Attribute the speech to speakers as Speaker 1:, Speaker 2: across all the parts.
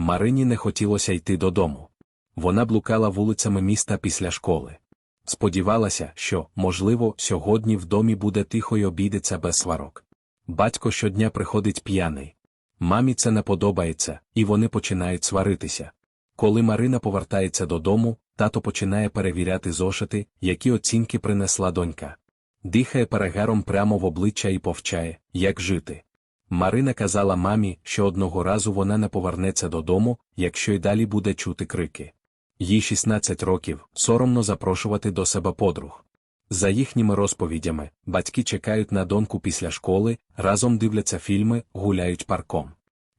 Speaker 1: Марині не хотілося йти додому. Вона блукала вулицями міста після школи. Сподівалася, що, можливо, сьогодні в домі буде тихо й обійдеться без сварок. Батько щодня приходить п'яний. Мамі це не подобається, і вони починають сваритися. Коли Марина повертається додому, тато починає перевіряти зошити, які оцінки принесла донька. Дихає перегаром прямо в обличчя і повчає, як жити. Марина казала мамі, що одного разу вона не повернеться додому, якщо й далі буде чути крики. Їй 16 років, соромно запрошувати до себе подруг. За їхніми розповідями, батьки чекають на доньку після школи, разом дивляться фільми, гуляють парком.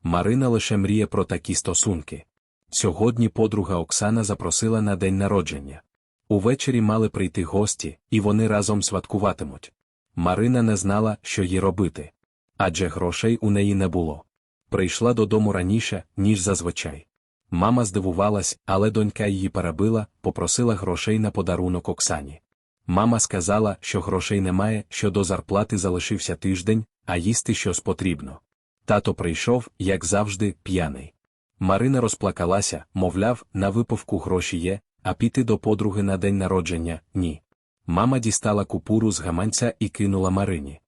Speaker 1: Марина лише мріє про такі стосунки. Сьогодні подруга Оксана запросила на день народження. Увечері мали прийти гості, і вони разом святкуватимуть. Марина не знала, що їй робити. Адже грошей у неї не було. Прийшла додому раніше, ніж зазвичай. Мама здивувалась, але донька її перебила, попросила грошей на подарунок Оксані. Мама сказала, що грошей немає, що до зарплати залишився тиждень, а їсти щось потрібно. Тато прийшов, як завжди, п'яний. Марина розплакалася, мовляв, на випивку гроші є, а піти до подруги на день народження ні. Мама дістала купуру з гаманця і кинула Марині.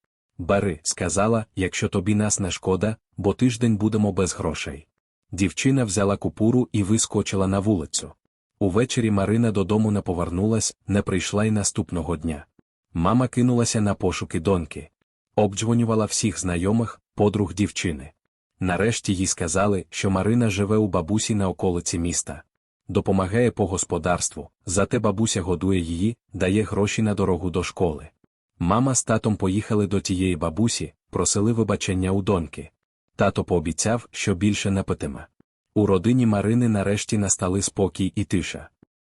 Speaker 1: Бери, сказала, якщо тобі нас не шкода, бо тиждень будемо без грошей. Дівчина взяла купуру і вискочила на вулицю. Увечері Марина додому не повернулась, не прийшла й наступного дня. Мама кинулася на пошуки доньки. Обдзвонювала всіх знайомих, подруг дівчини. Нарешті їй сказали, що Марина живе у бабусі на околиці міста. Допомагає по господарству, зате бабуся годує її, дає гроші на дорогу до школи. Мама з татом поїхали до тієї бабусі, просили вибачення у доньки. Тато пообіцяв, що більше не питиме. У родині Марини нарешті настали спокій і тиша.